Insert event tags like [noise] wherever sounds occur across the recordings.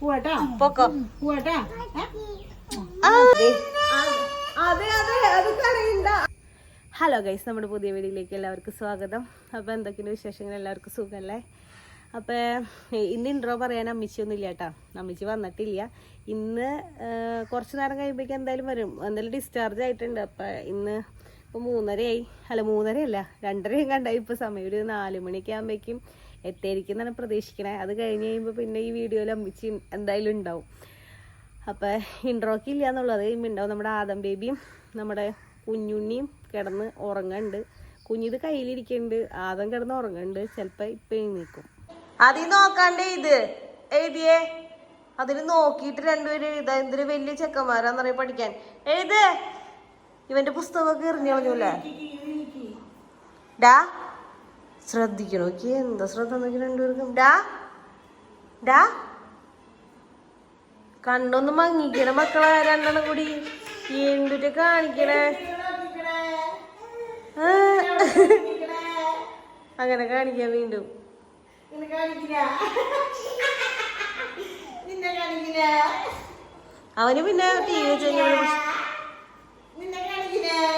പോവാട്ടാ പൊക്കോ. പോവാട്ടാ അതെ. അതെ അത് കരയണ്ട ഹലോ ഗൈസ് നമ്മുടെ പുതിയ വീഡിയോയിലേക്ക് എല്ലാവർക്കും സ്വാഗതം. അപ്പോൾ എന്തൊക്കെയാണ് വിശേഷങ്ങൾ? എല്ലാവർക്കും സുഖമല്ലേ അപ്പോൾ ഇന്ന് ഇൻട്രോ പറയാൻ അമ്മിച്ചൊന്നും ഇല്ല കേട്ടോ. അമ്മിച്ചി വന്നിട്ടില്ല. ഇന്ന് കുറച്ചു കുറച്ച് നേരം കഴിയുമ്പോഴേക്കും എന്തായാലും വരും. എന്തായാലും ഡിസ്ചാർജ് ആയിട്ടുണ്ട്. അപ്പോൾ ഇന്ന് ഇപ്പോൾ മൂന്നരയായി. അല്ല മൂന്നരയല്ല. രണ്ടരയും കണ്ടായി ഇപ്പോൾ സമയം ഒരു നാല് മണിയൊക്കെ ആകുമ്പോഴേക്കും എത്തിയിരിക്കും എന്നാണ് പ്രതീക്ഷിക്കണേ. അത് കഴിഞ്ഞ് കഴിയുമ്പോൾ പിന്നെ ഈ വീഡിയോയിൽ അമ്മിച്ചി എന്തായാലും ഉണ്ടാവും. അപ്പോൾ ഇൻട്രോക്ക് ഇല്ല എന്നുള്ളത് ഉണ്ടാവും. നമ്മുടെ ആദം ബേബിയും നമ്മുടെ കുഞ്ഞുണ്ണിയും കിടന്ന് ഉറങ്ങുന്നുണ്ട് കുഞ്ഞിത് കയ്യിലിരിക്കുന്നുണ്ട് ആദം കിടന്ന് ഉറങ്ങുന്നുണ്ട് ചിലപ്പോൾ ഇപ്പം എഴുന്നേക്കും. അതിൽ നോക്കാണ്ടേ ഇത്. എഴുതിയേ. അതിൽ നോക്കിയിട്ട് രണ്ടുപേരും എഴുതാ. എന്തൊരു വലിയ ചെക്കന്മാരാന്നറിയ പഠിക്കാൻ. എഴുത്. ഇവന്റെ പുസ്തകമൊക്കെ എറിഞ്ഞു കളഞ്ഞൂല്ലേ ഡാ. ശ്രദ്ധിക്കണോ. നോക്കി എന്താ ശ്രദ്ധ നോക്കി രണ്ടുപേർക്കും? ഡാ ഡാ. കണ്ടൊന്ന് മങ്ങിക്കണ മക്കളെ രണ്ടെണ്ണം കൂടി. എന്തിട്ട് കാണിക്കണേ. അങ്ങനെ കാണിക്കാം വീണ്ടും. അവന് പിന്നെ ടി വി വെച്ച്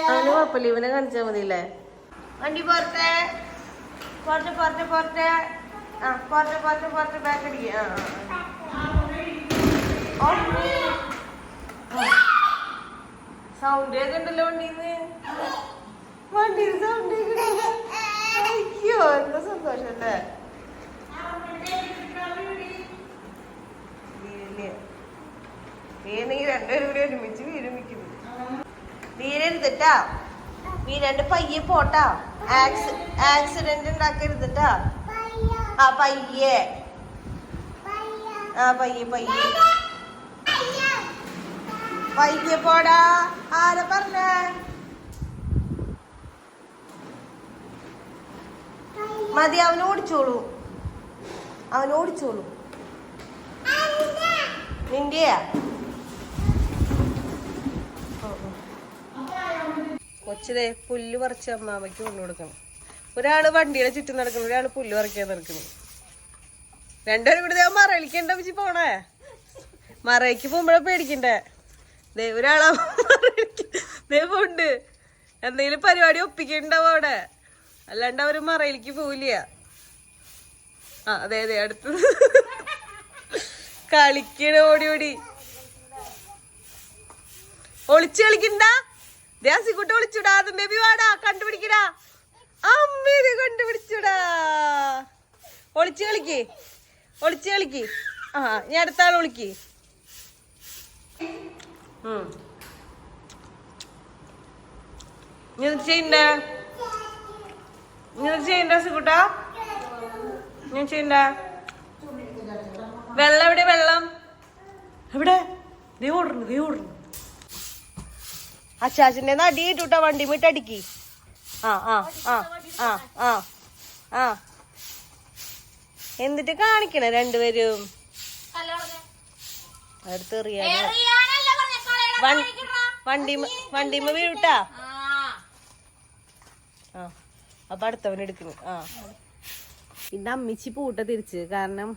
അവന് കുഴപ്പമില്ല ഇവനെ കാണിച്ചാൽ മതിയല്ലേ? വണ്ടി പോരട്ടെ? പോരട്ടെ പുറത്ത് പുറത്ത്. ആ പുറത്ത് പുറത്ത് പുറത്ത് ബാക്ക് അടിക്കുക സൗണ്ട് കേൾക്കണ്ടല്ലോ വണ്ടിന്ന്. വണ്ടിയിൽ സൗണ്ട് അയ്യോ എന്താ സന്തോഷല്ലേ നീ രണ്ടുപേരും കൂടി ഒരുമിച്ച് വിരമിക്കുന്നു. വീരരുതിട്ടാ രണ്ട് പയ്യെ പോട്ടാ. ആക്സി ആക്സിഡന്റ് ഉണ്ടാക്കരുതിട്ടാ ആ പയ്യെ. ആ പയ്യെ പയ്യെ. പയ്യെ പോടാ. ആരാ പറഞ്ഞേ? മതി അവൻ ഓടിച്ചോളൂ. അവൻ ഓടിച്ചോളൂ. നിന്റെയാ? കൊച്ചിതേ പുല്ല് പറിച്ച് അമ്മാമ്മയ്ക്ക് കൊണ്ടു കൊടുക്കണം. ഒരാൾ വണ്ടിയുടെ ചുറ്റും നടക്കുന്നു ഒരാൾ പുല്ല് പറിക്കാൻ നടക്കുന്നു. രണ്ടുപേരും കൂടി ദേവ മറയിലിക്കണ്ട വെച്ച് പോണേ. മറയ്ക്ക് പോകുമ്പോഴേ പേടിക്കണ്ടേ? ദേ ഒരാളാ ദൈവമുണ്ട് എന്തെങ്കിലും പരിപാടി ഒപ്പിക്കണ്ടാവും അവിടെ? അല്ലാണ്ട് അവർ മറയിലേക്ക് പോവില്ല. ആ അതെ അതെ അടുത്ത്. കളിക്കണ ഓടി ഓടി. ഒളിച്ചു കളിക്കണ്ട? ദേസിക്കുട്ടി ഒളിച്ചുടാ അതും ബേബി വാടാ കണ്ടുപിടിക്കടാ. അമ്മേനെ കണ്ടുപിടിച്ചുടാ. ഒളിച്ചു കളിക്ക് ഒളിച്ചു കളിക്ക്. ആ ഞാൻ അടുത്ത ചെയ്യണ്ട? വെള്ളം എവിടെ വെള്ളം? എവിടെ? നീ ഓടുന്നു നീ ഓടുന്നു. അച്ചാച്ചന്റെ അടി ഇട്ടുട്ടാ വണ്ടി മിട്ട് അടിക്ക്. ആ ആ ആ ആ ആ ആ. എന്നിട്ട് കാണിക്കണ രണ്ടുപേരും. അടുത്തെറിയാൻ വണ്ടി വണ്ടിമ വീഴൂട്ടാ? ആ അപ്പൊ അടുത്തവൻ എടുക്കുന്നു. ആ. ഇന്ന് അമ്മിച്ചി പൂട്ട തിരിച്ച്. കാരണം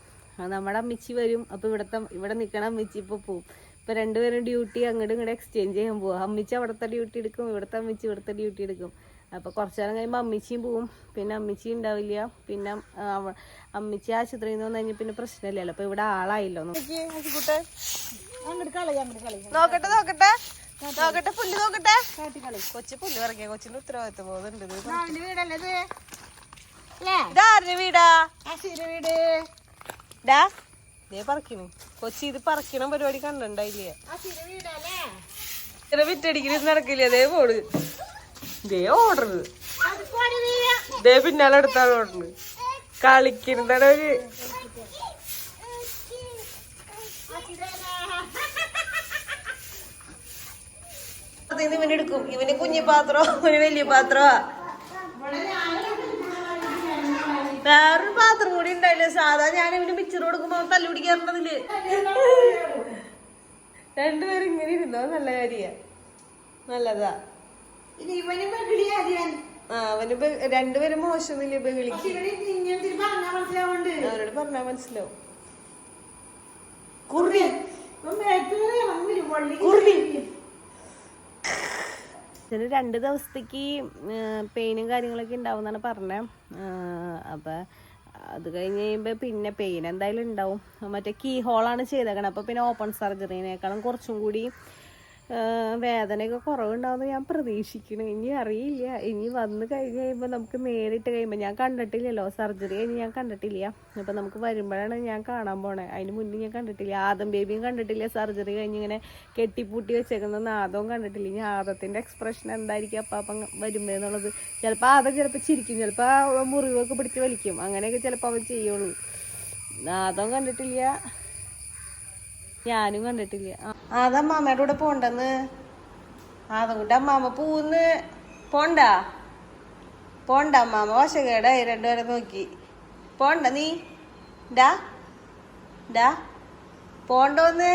നമ്മുടെ അമ്മിച്ചി വരും. അപ്പൊ ഇവിടത്തെ ഇവിടെ നിക്കണ അമ്മിച്ചി ഇപ്പൊ പോവും. ഇപ്പൊ രണ്ടുപേരും ഡ്യൂട്ടി അങ്ങോട്ടും ഇങ്ങോട്ട് എക്സ്ചേഞ്ച് ചെയ്യാൻ പോവാ. അമ്മിച്ച് അവിടുത്തെ ഡ്യൂട്ടി എടുക്കും ഇവിടുത്തെ അമ്മിച്ച് ഇവിടുത്തെ ഡ്യൂട്ടി എടുക്കും. അപ്പൊ കുറച്ചു നേരം കഴിയുമ്പോൾ അമ്മിച്ചിയും പോവും. പിന്നെ അമ്മിച്ചി ഉണ്ടാവില്ല. പിന്നെ അമ്മിച്ചി ആശുപത്രിയിൽ നിന്ന് വന്നു കഴിഞ്ഞാൽ പിന്നെ പ്രശ്നമില്ലല്ലോ. അപ്പൊ ഇവിടെ ആളായില്ലോ. നോക്കട്ടെ നോക്കട്ടെ. നോക്കട്ടെ പുല്ല് നോക്കട്ടെ. കൊച്ചു പുല്ല് ഇറങ്ങിയ കൊച്ചിന്റെ ഉത്തരവാദിത്വം പോകുന്നുണ്ട് വീടല്ലേ ഇതാരുടെ വീടാ? വീട്. ഡാ ദേ പറക്കണു. കൊച്ചി ഇത് പറക്കണ പരിപാടി കണ്ടിണ്ടായില്ലേ ഇങ്ങനെ വിറ്റടിക്കൽ നടക്കില്ല? ദേ പോട്. ദേ ഓർഡർ അത് ദേ പിന്നാലെ അടുത്താണ് ഓർഡർ കളിക്കുന്നതാണ് ഒരു [laughs] അത് ഇവൻ എടുക്കും. ഇവന് കുഞ്ഞു പാത്രോ ഒരു വലിയ പാത്രമാ വേറൊരു പാത്രം കൂടി ഉണ്ടായില്ല? സാധാ ഞാൻ ഇവന് പിക്ചർ കൊടുക്കുമ്പോ തല്ലു പിടിക്കാറുണ്ടതിൽ രണ്ടുപേരും ഇങ്ങനെ ഇരുന്നോ. നല്ല കാര്യ. നല്ലതാ. ആ അവന് രണ്ടുപേരും മോശമൊന്നുമില്ല ഇപ്പൊ വിളിക്കും അവരോട് പറഞ്ഞാ മനസ്സിലാവും. വള്ളി കുറുതി ഇതിന് രണ്ട് ദിവസത്തേക്ക് പെയിനും കാര്യങ്ങളൊക്കെ ഉണ്ടാവുമെന്നാണ് പറഞ്ഞത് അപ്പം അത് കഴിഞ്ഞ് കഴിയുമ്പോൾ പിന്നെ പെയിൻ എന്തായാലും ഉണ്ടാവും. മറ്റേ കീ ഹോളാണ് ചെയ്തേക്കണത് അപ്പോൾ പിന്നെ ഓപ്പൺ സർജറിനേക്കാളും കുറച്ചും കൂടി വേദനയൊക്കെ കുറവുണ്ടാവുമെന്ന് ഞാൻ പ്രതീക്ഷിക്കണം ഇനി അറിയില്ല. ഇനി വന്ന് കഴിഞ്ഞ് കഴിയുമ്പോൾ നമുക്ക് നേരിട്ട് കഴിയുമ്പോൾ ഞാൻ കണ്ടിട്ടില്ലല്ലോ. സർജറി കഴിഞ്ഞ് ഞാൻ കണ്ടിട്ടില്ല. അപ്പം നമുക്ക് വരുമ്പോഴാണ് ഞാൻ കാണാൻ പോണേ. അതിന് മുന്നേ ഞാൻ കണ്ടിട്ടില്ല. ആദം ബേബിയും കണ്ടിട്ടില്ല. സർജറി കഴിഞ്ഞ് ഇങ്ങനെ കെട്ടിപ്പൂട്ടി വെച്ചേക്കുന്ന നാദവും കണ്ടിട്ടില്ല. ഇനി ആദത്തിന്റെ എക്സ്പ്രഷൻ എന്തായിരിക്കും അപ്പം അപ്പം വരുമ്പോൾ എന്നുള്ളത്. ചിലപ്പോൾ ആദം ചിലപ്പോൾ ചിരിക്കും. ചിലപ്പോൾ മുറിവൊക്കെ പിടിച്ച് വലിക്കും. അങ്ങനെയൊക്കെ ചിലപ്പോൾ അവൻ ചെയ്യുള്ളൂ. നാദം കണ്ടിട്ടില്ല. ഞാനും കണ്ടിട്ടില്ല അതാ മാമയുടെ കൂടെ പോണ്ടെന്ന്. അതുകൊണ്ട് മാമ പൂന്ന് പോണ്ട? പോണ്ട അമ്മാമ വശകേടായി രണ്ടുപേരെ നോക്കി. പോണ്ട നീ? ഡാ? ഡാ? പോണ്ടോന്ന്?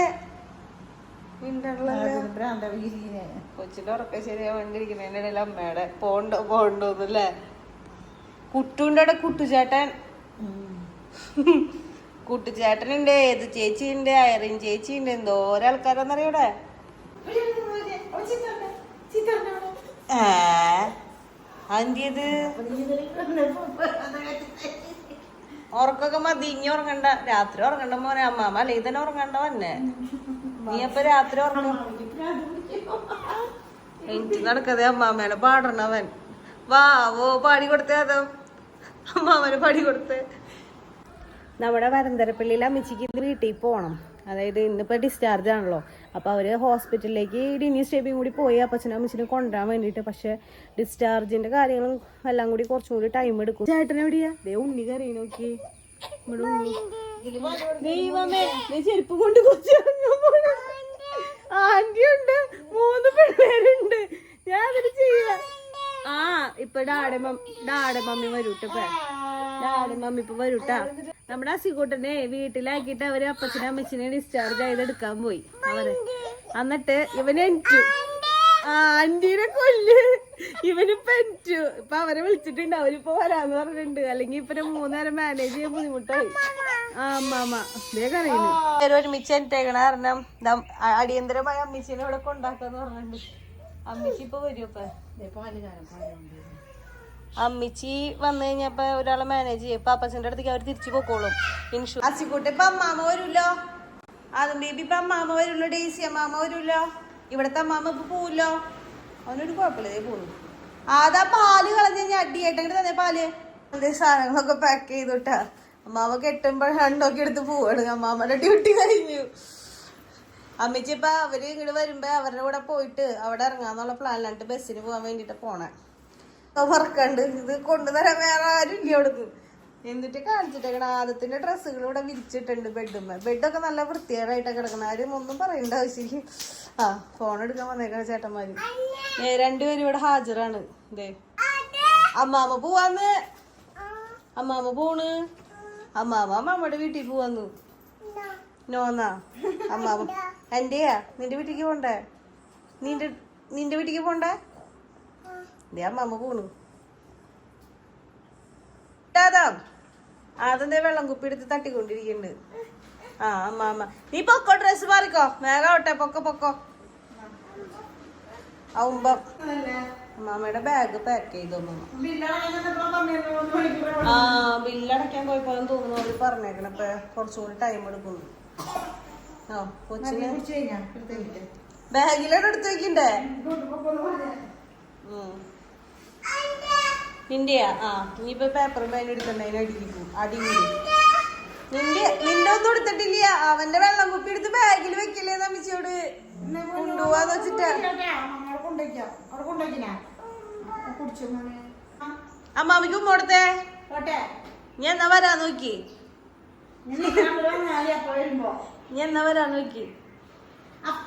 കൊച്ചിന്റെ ഉറക്കം ശരിയാവേണ്ടിരിക്കുന്നതിന്റെ ഇടയിൽ അമ്മയുടെ പോണ്ടോ പോണ്ടോന്നല്ലേ? കുട്ടുണ്ടോടെ കുട്ടുചേട്ടൻ. [laughs] കുട്ടുചേട്ടനുണ്ട് ഏത് ചേച്ചിയുണ്ട് അയറിൻ ചേച്ചിയുണ്ട് എന്തോ ആൾക്കാരാന്നറിയൂടെ? ഏ അന്റിയത് ഉറക്കൊക്കെ മതി ഇനി ഉറങ്ങണ്ട. രാത്രി ഉറങ്ങണ്ട മോനെ അമ്മാമ അല്ലെങ്കിൽ തന്നെ ഉറങ്ങണ്ട വന്നെ. നീ അപ്പൊ രാത്രി ഉറങ്ങും. എനിക്ക് നടക്കതേ അമ്മാമേനെ പാടണവൻ വാവോ പാടി കൊടുത്തേ അതോ? അമ്മാമനെ പാടി കൊടുത്തേ. നമ്മുടെ വരന്തരപ്പള്ളിയിൽ അമ്മച്ചിക്ക് വീട്ടിൽ പോകണം അതായത് ഇന്നിപ്പോൾ ഡിസ്ചാർജ് ആണല്ലോ. അപ്പോൾ അവർ ഹോസ്പിറ്റലിലേക്ക് ഡിനി സ്റ്റേബിയും കൂടി പോയി അപ്പച്ചനും അമ്മച്ചനും കൊണ്ടുവരാൻ വേണ്ടിയിട്ട്. പക്ഷേ ഡിസ്ചാർജിന്റെ കാര്യങ്ങളും എല്ലാം കൂടി കുറച്ചും കൂടി ടൈം എടുക്കും. ചേട്ടൻ എവിടെയാ? ദേ ഉണ്ണി കറിയ നോക്കി. ദൈവമേ ചെരുപ്പ് കൊണ്ട് കുറച്ച് ആന്റി ഉണ്ട്. മൂന്ന് പിള്ളേരുണ്ട്. ഞാൻ അതിന് ചെയ്യാ. ആ ഇപ്പൊ ഡാഡ ഡാഡ മമ്മി വരൂട്ടപ്പ ഡാഡ മമ്മി ഇപ്പൊ വരൂട്ടാ. നമ്മുടെ അസിക്കൂട്ടനെ വീട്ടിലാക്കിയിട്ട് അവർ അപ്പച്ചനെ അമ്മച്ചിനെ ഡിസ്ചാർജ് ചെയ്ത് എടുക്കാൻ പോയി. അവർ എന്നിട്ട് ഇവന് ആ ആന്റീനെ കൊല്ല്. ഇവന് പെന്റു ഇപ്പൊ അവരെ വിളിച്ചിട്ടുണ്ട്. അവരിപ്പോ വരാന്ന് പറഞ്ഞിട്ടുണ്ട്. അല്ലെങ്കിൽ ഇപ്പൊ മൂന്നേരം മാനേജ് ചെയ്യാൻ ബുദ്ധിമുട്ടായി. ഒരുമിച്ച് എന്റേക്കണ കാരണം അടിയന്തരമായി അമ്മച്ചിനെ ഇവിടെ കൊണ്ടാക്കാന്ന് പറഞ്ഞിട്ടുണ്ട്. അമ്മച്ചിപ്പോ ഇപ്പൊ അമ്മിച്ചി വന്നു കഴിഞ്ഞപ്പോ ഒരാളെ മാനേജ് ചെയ്യും. പാപ്പച്ചന്റെ അടുത്തേക്ക് അവർ തിരിച്ചു പോക്കോളും. ഇൻഷുറൻസ് അച്ചിക്കൂട്ടെ ഇപ്പൊ അമ്മാമ വരുല്ലോ? അതും ബേബി ഇപ്പൊ അമ്മാമ വരുള്ളൂ ഡേസി. അമ്മാമ വരുല്ലോ? ഇവിടത്തെ അമ്മാമ ഇപ്പൊ പോവില്ലോ? അവനൊരു കുഴപ്പമില്ല പോകും അതാ പാൽ കളഞ്ഞ ഞാൻ അടിയായിട്ട് തന്നെ പാൽ. അതേ സാധനങ്ങളൊക്കെ പാക്ക് ചെയ്തുട്ടാ. അമ്മാമ കെട്ടുമ്പോൾ രണ്ടൊക്കെ എടുത്ത് പോവാണ്. അമ്മാമ്മയുടെ ഡ്യൂട്ടി കഴിഞ്ഞു. അമ്മച്ചിപ്പ അവർ ഇങ്ങോട്ട് വരുമ്പോ അവരുടെ കൂടെ പോയിട്ട് അവിടെ ഇറങ്ങാന്നുള്ള പ്ലാനിലാണ്ട് ബസ്സിന് പോകാൻ വേണ്ടിട്ട് പോണേ. മറക്കണ്ട് ഇത് കൊണ്ടുതരാൻ വേറെ ആരും ഇല്ല അവിടുന്ന്. എന്നിട്ട് കാണിച്ചിട്ടേക്കണ ആദ്യത്തിന്റെ ഡ്രസ്സുകൾ ഇവിടെ വിരിച്ചിട്ടുണ്ട് ബെഡുമ്മ ബെഡൊക്കെ നല്ല വൃത്തികേടായിട്ടാ കിടക്കണം. ആരും ഒന്നും പറയണ്ട ആവശ്യമില്ല. ആ ഫോൺ എടുക്കാൻ വന്നേക്കണ ചേട്ടന്മാര്. രണ്ടുപേരും ഇവിടെ ഹാജറാണ് ദേ. അമ്മാമ്മ പോവാന്ന്. അമ്മാമ്മ പോണ്. അമ്മാമ്മ അമ്മാമ്മയുടെ വീട്ടിൽ പോവാന്ന്. നോന്നാ. അമ്മാമ്മ എന്റെയാ? നിന്റെ വീട്ടിലേക്ക് പോണ്ടേ? നിന്റെ നിന്റെ വീട്ടിലേക്ക് പോണ്ടേ? ദേ അമ്മാമ്മ പോണു ആദം അതെന്തേ വെള്ളം കുപ്പി എടുത്ത് തട്ടിക്കൊണ്ടിരിക്കുന്നുണ്ട് ആ അമ്മാമ്മ നീ പൊക്കോ ഡ്രസ് മാറിക്കോ. വേഗാവട്ടെ പൊക്കോ പൊക്കോ. ആവുമ്പം അമ്മാമ്മയുടെ ബാഗ് പാക്ക് ചെയ്തു അമ്മമ്മ ആ ബില്ലടയ്ക്കാൻ പോയപ്പോഴും തോന്നുന്നു അവർ പറഞ്ഞേക്കണം ഇപ്പൊ കുറച്ചുകൂടി ടൈം എടുക്കുന്നു. ആ കൊച്ചിനെ. ബാഗിലാണ് എടുത്ത് വെക്കണ്ടേ? ഉം. നിന്റെയാ? ആ നീ പേപ്പറും പേനും എടുക്കണ്ട അതിന് അടിയിരിക്കും അടി കൂടി നിന്റെ നിന്റെ ഒന്നും എടുത്തിട്ടില്ല. അവന്റെ വെള്ളം കുപ്പി എടുത്ത് ബാഗിൽ വെക്കില്ലേ തമ്മിച്ചോട്? കൊണ്ടുപോവാന്ന് വെച്ചിട്ടാ? അമ്മാമിക്ക് ഉമ്മ കൊടുത്തേ? ഞാൻ എന്നാ വരാ നോക്കി? ഞാൻ എന്നാ വരാ നോക്കി? അപ്പ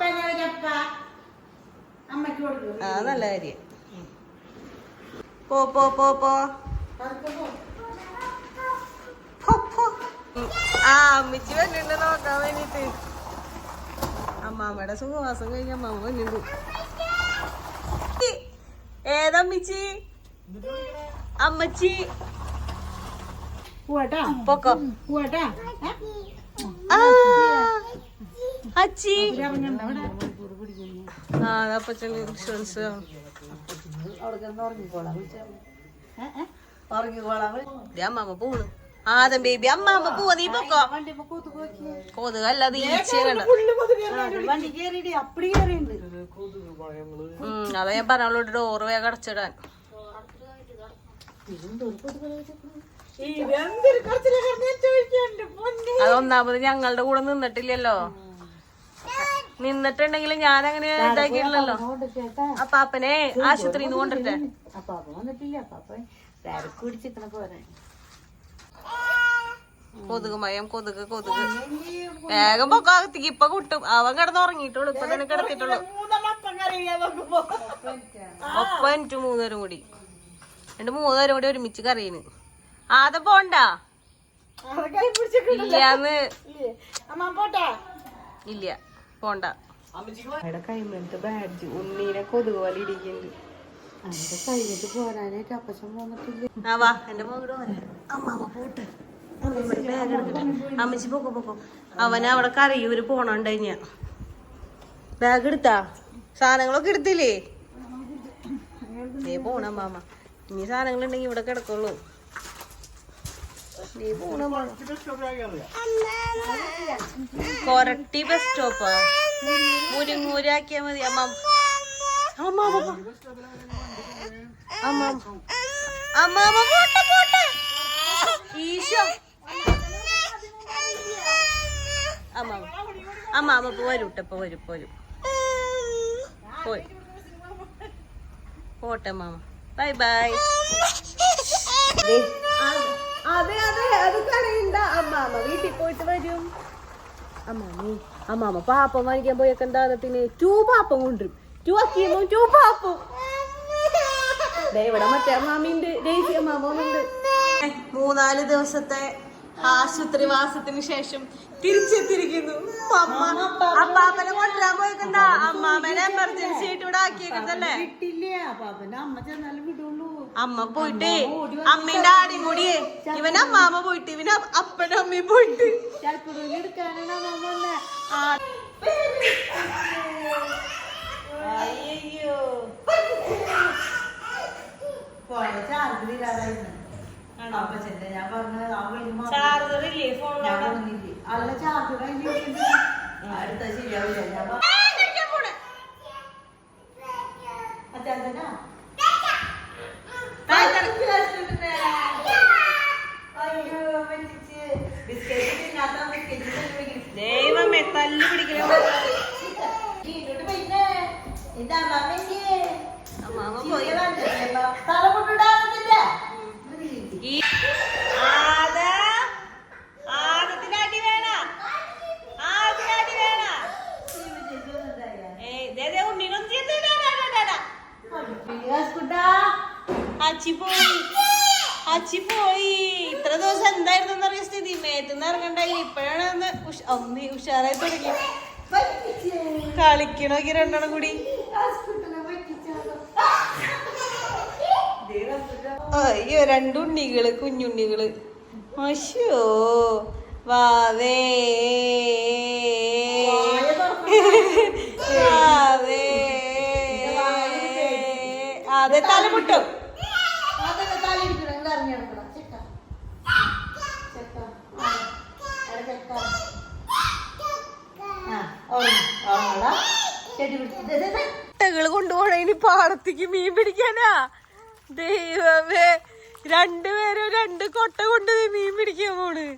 അമ്മയ്ക്ക് ആ നല്ല കാര്യം. പോ പോ പോ പോ. ആ അമ്മിച്ചി വരുന്നുണ്ട് നോക്കാൻ വേണ്ടിട്ട്. അമ്മാമ്മയുടെ സുഖവാസം കഴിഞ്ഞ അമ്മാമ്മ വരുന്നുണ്ട് ഏതമ്മിച്ചി അമ്മച്ചി? പൊക്കോ. അച്ചി. ആ അപ്പച്ചന് ഇൻഷുറൻസ് ഏ, ഏ, ഉറങ്ങിക്കോളാം അമ്മാമ്മ പോണു. ആദം ബേബി അമ്മാമ്മ പോവാ നീ പൊക്കോ. വണ്ടി കൊതുക് കൊതുകല്ല അത് ഈച്ചയാണ് ഞാൻ പറഞ്ഞോളൂ ഡോറ് വേഗം അടച്ചിടാൻ. അതൊന്നാമത് ഞങ്ങളുടെ കൂടെ നിന്നിട്ടില്ലല്ലോ. നിന്നിട്ടുണ്ടെങ്കിൽ ഞാൻ അങ്ങനെ ഇതാക്കിയില്ലല്ലോ അപ്പൊ അപ്പനെ അപ്പാപ്പനെ ആശുപത്രിയിൽ നിന്ന് കൊണ്ടിട്ടെ. അപ്പാപ്പ വന്നിട്ടില്ല. അപ്പാപ്പ തിരക്ക് പിടിച്ചിരിക്കണ പോരെ കൊതുക് മയം കൊതുക് കൊതുക് വേഗം പൊക്കാകത്തേക്ക് ഇപ്പൊ കിട്ടും. അവൻ കിടന്ന് ഉറങ്ങിയിട്ടുള്ളൂ. ഇപ്പൊ തന്നെ കിടത്തിട്ടുള്ളൂ ഒപ്പം എനിക്ക് മൂന്നുപേരും കൂടി. രണ്ട് മൂന്നുപേരും കൂടി ഒരുമിച്ച് കറിയിന് ആദ്യം പോണ്ട. ഇല്ലാന്ന്. ഇല്ല. പോണ്ട. അവിടെ കൈമലത്തെ ബാഡ്ജ് ഉണ്ണീനെ കൊതുക് പോലെ ഇരിക്കുന്നുണ്ട് അതിന്റെ കഴിഞ്ഞിട്ട് പോരാനായിട്ട് അപ്പച്ചൻ എന്റെ അമ്മാമ്മ പോട്ടെ. അമ്മച്ചി പോക്കോ പോക്കോ. അവന് അവിടെ കരയൂര് പോണുണ്ട് കഴിഞ്ഞ ബാഗ് എടുത്താ? സാധനങ്ങളൊക്കെ എടുത്തില്ലേ? നീ പോണ അമ്മാമ്മ ഇനി സാധനങ്ങൾ ഉണ്ടെങ്കിൽ ഇവിടെ കിടക്കുള്ളൂ. കൊരട്ടി ബസ് സ്റ്റോപ്പാ മുരിങ്ങൂരാക്കിയാ മതി അമ്മ അമ്മ അമ്മ അമ്മ അമ്മ പോട്ടെ പോട്ടെ. ഈശോ. അമ്മ അമ്മ അമ്മ വരും ട്ടോ, ഇപ്പൊ വരും പോരും. പോയി. പോട്ടെ മാമ ബൈ ബൈ. അതെ അതെ അത് കളയണ്ട അമ്മാമ വീട്ടിൽ പോയിട്ട് വരും. അമ്മാമി അമ്മാമ പാപ്പം വാങ്ങിക്കാൻ പോയൊക്കെ എന്താത്തിന് ടൂ പാപ്പം കൊണ്ടുവരും. ടൂ അക്കിയമ്മോ ടൂ പാപ്പം. ഇവിടെ മറ്റേ അമ്മാമിന്റെ ദേശീയ അമ്മാമ്മണ്ട് മൂന്നാൽ ദിവസത്തെ ആശുപത്രി വാസത്തിന് ശേഷം തിരിച്ചെത്തിയിരിക്കുന്നു. അപ്പാപ്പനെ കൊണ്ടുവരാൻ പോയിക്കെന്താ അമ്മാമനെ എമർജൻസി ആയിട്ട് ഇവിടെ ആക്കിയേക്കുന്നല്ലേ അമ്മ പോയിട്ട് അമ്മേന്റെ ആടിയും കൂടി ഇവൻ അമ്മാമ പോയിട്ട് ഇവന് അപ്പനും അമ്മയും പോയിട്ട്. അയ്യോ. ചാർജിലില്ലാതായിരുന്നു ചാർജർ ഇല്ലേ? ഫോൺ അല്ല ചാർജർ അടുത്ത ശരിയാവില്ല ഞാൻ അച്ഛാ അയ്യോ വെച്ചിച്ച് ബിസ്ക്കറ്റ് തിന്നാത്ത ബിസ്ക്കറ്റ് ദൈവമേ തല്ലു പിടിക്കലോ ഇങ്ങോട്ട് പോയില്ലേ ഇതാ മമ്മേ അമ്മാമ്മ പോയി തല കൊണ്ടിടാറില്ല ഈ ആദ ആദത്തിന് അടി വേണ ആദത്തിന് അടി വേണ ഏയ് ദേ ദേ ഉണ്ണിനൊന്നും ചെയ്തിടാ അച്ചി പോയി അച്ചി പോയി ഇത്ര ദിവസം എന്തായിരുന്നു അറിയ സ്ഥിതി മേത്തുനിന്ന് ഇറങ്ങണ്ടായി ഇപ്പോഴാണ് ഒന്ന് ഉഷ്- അമ്മി ഉഷാറായി തുടങ്ങി കളിക്കണോക്കി രണ്ടെണ്ണം കൂടി. അയ്യോ രണ്ടുണ്ണികൾ കുഞ്ഞുണ്ണികൾ. അശ്യോ വാവേ. വാവേ. അതെ തലമുട്ടും ചെക്ക ചെക്ക ആ, എടാ ചെക്ക ദേ. കൊണ്ടുപോണ ഇനി പാടത്തേക്ക് മീൻ പിടിക്കാനാ. ദൈവമേ രണ്ടുപേരും രണ്ട് കൊട്ട കൊണ്ട് മീൻ പിടിക്കാൻ പോണ്.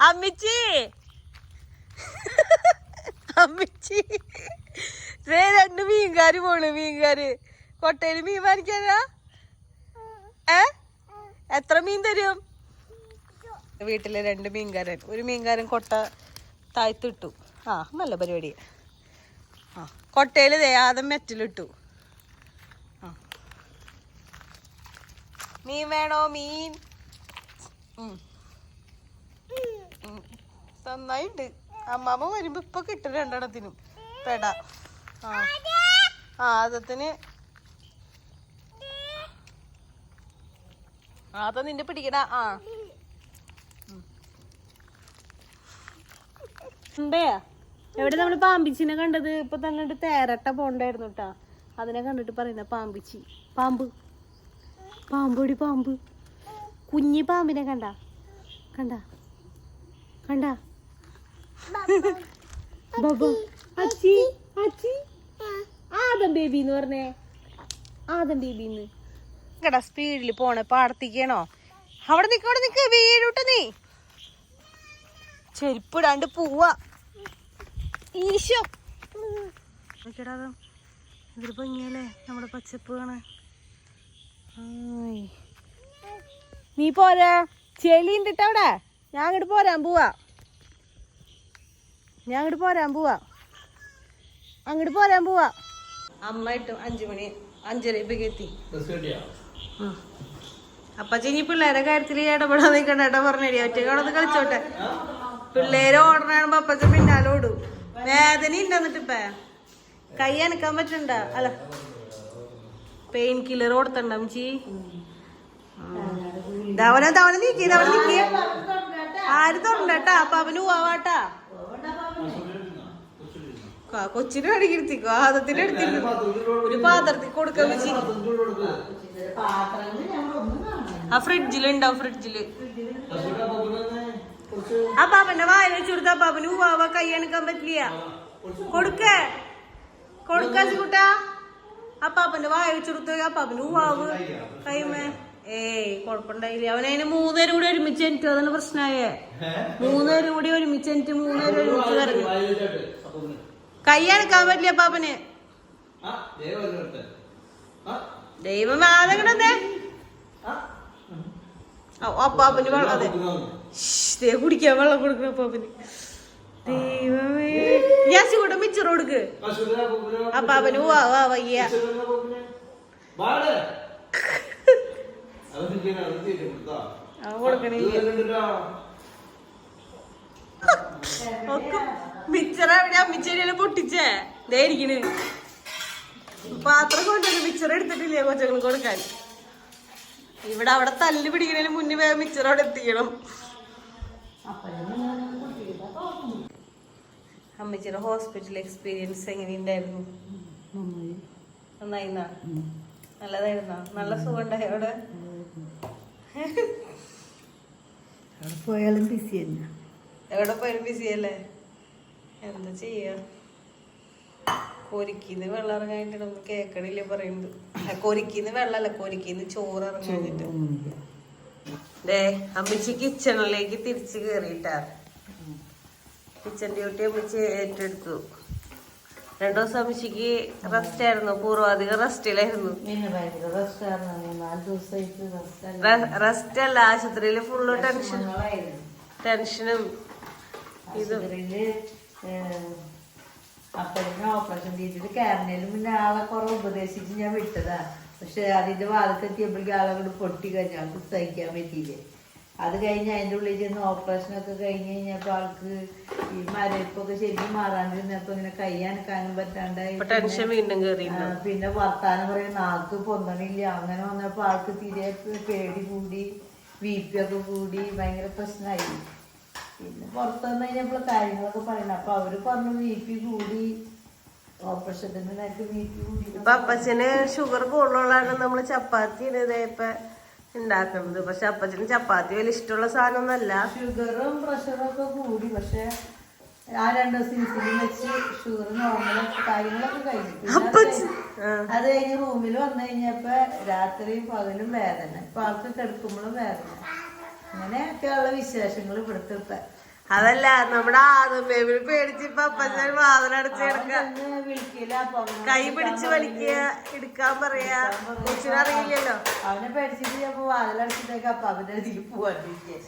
അമ്മിച്ചി. അമ്മിച്ചി. ദേ രണ്ട് മീൻകാര് പോണ് മീൻകാര്. കൊട്ടയിൽ മീൻ വാങ്ങിക്കാനാ? ഏ? എത്ര മീൻ തരും? വീട്ടിലെ രണ്ട് മീൻകാരൻ ഒരു മീൻകാരൻ കൊട്ട താഴ്ത്തിട്ടു. ആ നല്ല പരിപാടി. ആ കൊട്ടയിൽ ദേ മെറ്റിലിട്ടു. മീൻ വേണോ? മീൻ. നന്നായിട്ട് അമ്മാമ്മ വരുമ്പോ ഇപ്പൊ കിട്ടും രണ്ടെണ്ണത്തിനും. പെട. ആ. ആദത്തിന് ആദം നിന്റെ പിടിക്കടാ. ആ. ഉണ്ടയാ? എവിടെ നമ്മൾ പാമ്പിച്ചിനെ കണ്ടത്? ഇപ്പൊ തന്നിട്ട് തേരട്ട പോണ്ടായിരുന്നു കേട്ടാ അതിനെ കണ്ടിട്ട് പറയുന്ന പാമ്പിച്ചി. പാമ്പ്. പാമ്പൊടി പാമ്പ്. കുഞ്ഞി പാമ്പിനെ കണ്ട. കണ്ട. കണ്ട. ബബ. അച്ചി. അച്ചി. ആദം ബേബി എന്ന് പറഞ്ഞേ. ആദം ബേബിന്ന്. കടാ സ്പീഡിൽ പോണ. പാടത്തിക്കണോ അവിടെ നിക്ക് അവിടെ നിക്ക്. വീഴൂട്ട നീ. ചെരുപ്പിടാണ്ട് പോവാ. ഈശോ. നോക്കിയടാ അത്. ഇതൊരു ഭംഗിയല്ലേ നമ്മുടെ പച്ചപ്പ് കാണാൻ നീ പോരാ? ചെളി ഉണ്ടിട്ട് അവിടെ. ഞാൻ അങ്ങോട്ട് പോരാൻ പോവാ. ഞാൻ അങ്ങോട്ട് പോരാൻ പോവാ. അങ്ങോട്ട് പോരാൻ പോവാ. അമ്മ ഇട്ടു അഞ്ചു മണി അഞ്ചര എത്തി. അപ്പൊ ഇനി പിള്ളേരെ കാര്യത്തിൽ ഇടപെടാൻ നിൽക്കണ്ട ഇട പറഞ്ഞേടി ഒറ്റ കളിച്ചോട്ടെ. പിള്ളേര് ഓടണാകുമ്പോ അപ്പച്ച പിന്നാലെ ഓടും. വേദന ഉണ്ടെന്നിട്ട് ഇപ്പ കൈ അനക്കാൻ പറ്റണ്ട. അല്ല. പെയിൻ കില്ലർ കൊടുത്തണ്ട അമ്മച്ചി ധവന ധവന നീക്കി ധവന നീക്കി. ആര് തുറണ്ടട്ടാ അപ്പൊ അവന് പോവാട്ടാ കൊച്ചിന് എടുത്തിക്കോ. ആദത്തിന് എടുത്തിട്ട് ഒരു പാത്രത്തിൽ കൊടുക്കാൻ വെച്ചി ആ ഫ്രിഡ്ജിലുണ്ടാവും ഫ്രിഡ്ജിൽ. ആ പാപ്പന്റെ വായ വെച്ച് കൊടുത്ത പാപ്പന് ഉവാവ കൈ അണക്കാൻ പറ്റില്ല. കൊടുക്ക. കൊടുക്ക കൂട്ടാ ആ പാപ്പന്റെ വായ വെച്ച് കൊടുത്ത ആ പാപ്പന് ഉവാവ് കൈമേ. ഏയ് കൊഴപ്പുണ്ടായില്ല. അവനതിന് മൂന്നുപേരും കൂടി ഒരുമിച്ച് എനിക്ക് അതാണ് പ്രശ്നമായേ മൂന്നുപേരും കൂടി ഒരുമിച്ച് എനിക്ക് മൂന്നുപേരും ഒരുമിച്ച് കറങ്ങി. കൈ അണക്കാൻ പറ്റില്ല പാപ്പന് ദൈവം അതെങ്ങനെ അപ്പാപ്പന് വെള്ളം അതെ. ദേ കുടിക്കാൻ വെള്ളം കൊടുക്കണം അപ്പാപ്പന് ദൈവമേ. ഞാൻ കൂടെ മിച്ചർ കൊടുക്ക്. അപ്പാപ്പന് വാ വാ വയ്യ. അവൻ കൊടുക്കണില്ല. ഒക്കെ മിച്ചർ എവിടെ അമ്മിച്ചേരിയെല്ലാം പൊട്ടിച്ചേ? ദേ ഇരിക്കണ്. പാത്രം കൊണ്ടുവന്ന് മിച്ചർ എടുത്തിട്ടില്ലേ കൊച്ചങ്ങൾ കൊടുക്കാൻ? ഇവിടെ അവിടെ തല്ല് പിടിക്കുന്നതിന് മുന്നേ വേഗം മിച്ചർ അവിടെ എത്തിക്കണം. അമ്മച്ചിയുടെ ഹോസ്പിറ്റൽ എക്സ്പീരിയൻസ് എങ്ങനെയുണ്ടായിരുന്നു? നന്നായിരുന്ന? നല്ലതായിരുന്ന? നല്ല സുഖം ഉണ്ടായി അവിടെ? അവിടെ പോയാലും ബിസി തന്നെ. എവിടെ പോയാലും ബിസി അല്ലേ? എന്താ ചെയ്യാ? കൊരിക്കിന്ന് വെള്ളം ഇറങ്ങാനായിട്ട് നമ്മൾ കേക്കണില്ല പറയുന്നത്. കോരിക്കിന്ന് വെള്ളല്ല വെള്ളമല്ല കോരിക്കിന്ന് ചോറ് ഇറങ്ങാനായിട്ട് അമ്മച്ചി കിച്ചണിലേക്ക് തിരിച്ചു കേറിയിട്ടാ. കിച്ചൺ ഡ്യൂട്ടി അമ്മച്ചി ഏറ്റെടുത്തു. രണ്ടു ദിവസം അമ്മച്ചിക്ക് റെസ്റ്റ് ആയിരുന്നു പൂർവാധികം റെസ്റ്റിലായിരുന്നു റെസ്റ്റ് അല്ല. ആശുപത്രിയിൽ ഫുള്ള് ടെൻഷൻ ടെൻഷനും ഇതും. അപ്പഴിന് ഓപ്പറേഷൻ ചെയ്തിട്ട് കയറുന്നതിന് മുന്നേ ആളെ കുറെ ഉപദേശിച്ച് ഞാൻ വിട്ടതാ. പക്ഷെ അതിന്റെ വാദത്തെത്തിയപ്പോഴേക്കും ആളെ കൂടെ പൊട്ടി കഴിഞ്ഞു ആൾക്ക് സഹിക്കാൻ പറ്റിയില്ല. അത് കഴിഞ്ഞ് അതിന്റെ ഉള്ളിൽ ചെന്ന് ഓപ്പറേഷൻ ഒക്കെ കഴിഞ്ഞ് കഴിഞ്ഞപ്പോ ആൾക്ക് ഈ മരപ്പൊക്കെ ശരിക്കും മാറാണ്ടിരുന്നപ്പോ ഇങ്ങനെ കൈ അനക്കാനും പറ്റാണ്ടായി. പിന്നെ വർത്താനം പറയും ആൾക്ക് പൊന്തണില്ല. അങ്ങനെ വന്നപ്പോ ആൾക്ക് തീരെ പേടി കൂടി ബി പി ഒക്കെ കൂടി ഭയങ്കര പ്രശ്നമായി. പിന്നെ പുറത്തുനിന്ന് വന്നു കഴിഞ്ഞപ്പോൾ കാര്യങ്ങളൊക്കെ പറയണം. അപ്പൊ അവർ പറഞ്ഞു ബി പി കൂടി. ഓപ്പറേഷത്തിന് നേരത്തെ ബി പി കൂടി ഇപ്പൊ അപ്പച്ചന് ഷുഗർ കൂടുതലുള്ളതാണ് നമ്മൾ ചപ്പാത്തി ഇപ്പൊ ഉണ്ടാക്കുന്നത് പക്ഷെ അപ്പച്ചന് ചപ്പാത്തി വലിയ ഇഷ്ടമുള്ള സാധനമൊന്നല്ല ഷുഗറും പ്രഷറും ഒക്കെ കൂടി. പക്ഷെ ആ രണ്ടു ദിവസം ഇൻസുലിൻ വെച്ച് ഷുഗർ നോർമലൊക്കെ കാര്യങ്ങളൊക്കെ കഴിഞ്ഞ്. അത് കഴിഞ്ഞ് റൂമിൽ വന്നു കഴിഞ്ഞപ്പോ രാത്രിയും പകലും വേദന. ഇപ്പൊ ആൾക്ക് കിടക്കുമ്പോഴും വേദന. അങ്ങനെയൊക്കെയുള്ള വിശേഷങ്ങൾ ഇവിടുത്തെ അതല്ല നമ്മുടെ ആദമേവിൽ ബേബിനെ പേടിച്ച് ഇപ്പൊ അപ്പച്ചൻ വാതിലടച്ച് കിടക്ക. കൈ പിടിച്ച് വലിക്കുക എടുക്കാൻ പറയാ. കൊച്ചിനറിയില്ലല്ലോ അവനെ പേടിച്ചിട്ട് ഞാൻ വാതിലടച്ചിട്ടേക്ക് അപ്പൊ അവന്റെ ഇതിൽ പോവാണ്ടിരിക്കുക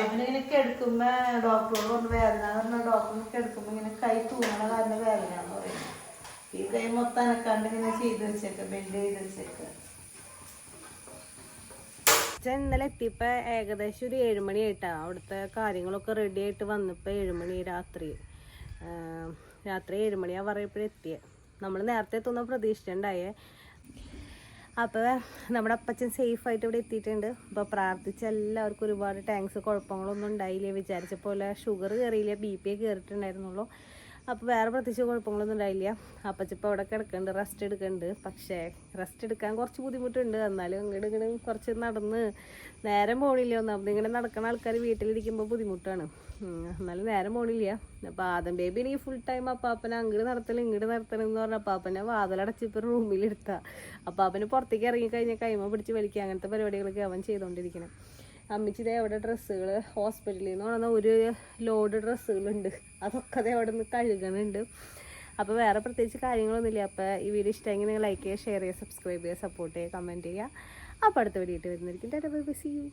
അവനിങ്ങനെ കിടക്കുമ്പോ ഡോക്ടറോട് കൊണ്ട് വേദന പറഞ്ഞ ഡോക്ടറിനൊക്കെ എടുക്കുമ്പോ ഇങ്ങനെ കൈ തൂങ്ങണ കാരണം വേദന എന്ന് പറയുന്നത് ഈ കൈ മൊത്തം അനക്കാണ്ട് ഇങ്ങനെ ചെയ്ത് വെച്ചേക്ക ബെൻഡ് ചെയ്ത് വെച്ചേക്ക. അച്ഛൻ ഇന്നലെ എത്തിയപ്പോ ഏകദേശം ഒരു ഏഴുമണി ആയിട്ടാ. അവിടുത്തെ കാര്യങ്ങളൊക്കെ റെഡി ആയിട്ട് വന്നപ്പോ ഏഴുമണി രാത്രി. രാത്രി ഏഴുമണിയാ പറയുമ്പോഴേ എത്തിയ. നമ്മൾ നേരത്തെ എത്തുന്ന പ്രതീക്ഷിച്ചിട്ടുണ്ടായേ. അപ്പോൾ നമ്മുടെ അപ്പച്ചൻ സേഫായിട്ട് ഇവിടെ എത്തിയിട്ടുണ്ട്. അപ്പോൾ പ്രാർത്ഥിച്ച എല്ലാവർക്കും ഒരുപാട് ടാങ്ക്സ് കുഴപ്പങ്ങളൊന്നും ഉണ്ടായില്ല? വിചാരിച്ച പോലെ ഷുഗർ കയറിയില്ല ബി പി കയറിയിട്ടുണ്ടായിരുന്നുള്ളൂ അപ്പോൾ വേറെ പ്രത്യേകിച്ച് കുഴപ്പങ്ങളൊന്നും ഉണ്ടായില്ല. അപ്പച്ചിപ്പോൾ അവിടെ കിടക്കുന്നുണ്ട് റെസ്റ്റ് എടുക്കുന്നുണ്ട് പക്ഷേ റെസ്റ്റ് എടുക്കാൻ കുറച്ച് ബുദ്ധിമുട്ടുണ്ട്. എന്നാലും ഇങ്ങോട്ട് ഇങ്ങോട്ട് കുറച്ച് നടന്ന് നേരം പോണില്ല. ഒന്നാമത് ഇങ്ങനെ നടക്കുന്ന ആൾക്കാർ വീട്ടിലിരിക്കുമ്പോൾ ബുദ്ധിമുട്ടാണ്. എന്നാലും നേരം പോണില്ല. അപ്പോൾ ആദം ബേബി എനിക്ക് ഫുൾ ടൈം അപ്പാപ്പനെ അങ്ങോട്ട് നടത്തണം ഇങ്ങോട്ട് നടത്തണം എന്ന് പറഞ്ഞ അപ്പാപ്പനെ വാതിലടച്ച് റൂമിലെടുത്താൽ അപ്പാപ്പന് പുറത്തേക്ക് ഇറങ്ങി കഴിഞ്ഞാൽ കൈമ പിടിച്ച് വലിക്കുക. അങ്ങനത്തെ പരിപാടികളൊക്കെ അവൻ ചെയ്തുകൊണ്ടിരിക്കണം അമ്മച്ചി ഇതേ അവിടെ ഡ്രസ്സുകൾ ഹോസ്പിറ്റലിൽ നിന്ന് കൊണ്ടുവന്ന ഒരു ലോഡ് ഡ്രസ്സുകളുണ്ട്. അതൊക്കെ അതേ അവിടെ നിന്ന് കഴുകണുണ്ട്. അപ്പോൾ വേറെ പ്രത്യേകിച്ച് കാര്യങ്ങളൊന്നുമില്ല. അപ്പോൾ ഈ വീഡിയോ ഇഷ്ടമെങ്കിൽ നിങ്ങൾ ലൈക്ക് ചെയ്യുക ഷെയർ ചെയ്യുക സബ്സ്ക്രൈബ് ചെയ്യുക സപ്പോർട്ട് ചെയ്യുക കമന്റ് ചെയ്യുക. അപ്പോൾ അടുത്ത വീഡിയോ വരുന്നതായിരിക്കും. Tata bye bye see you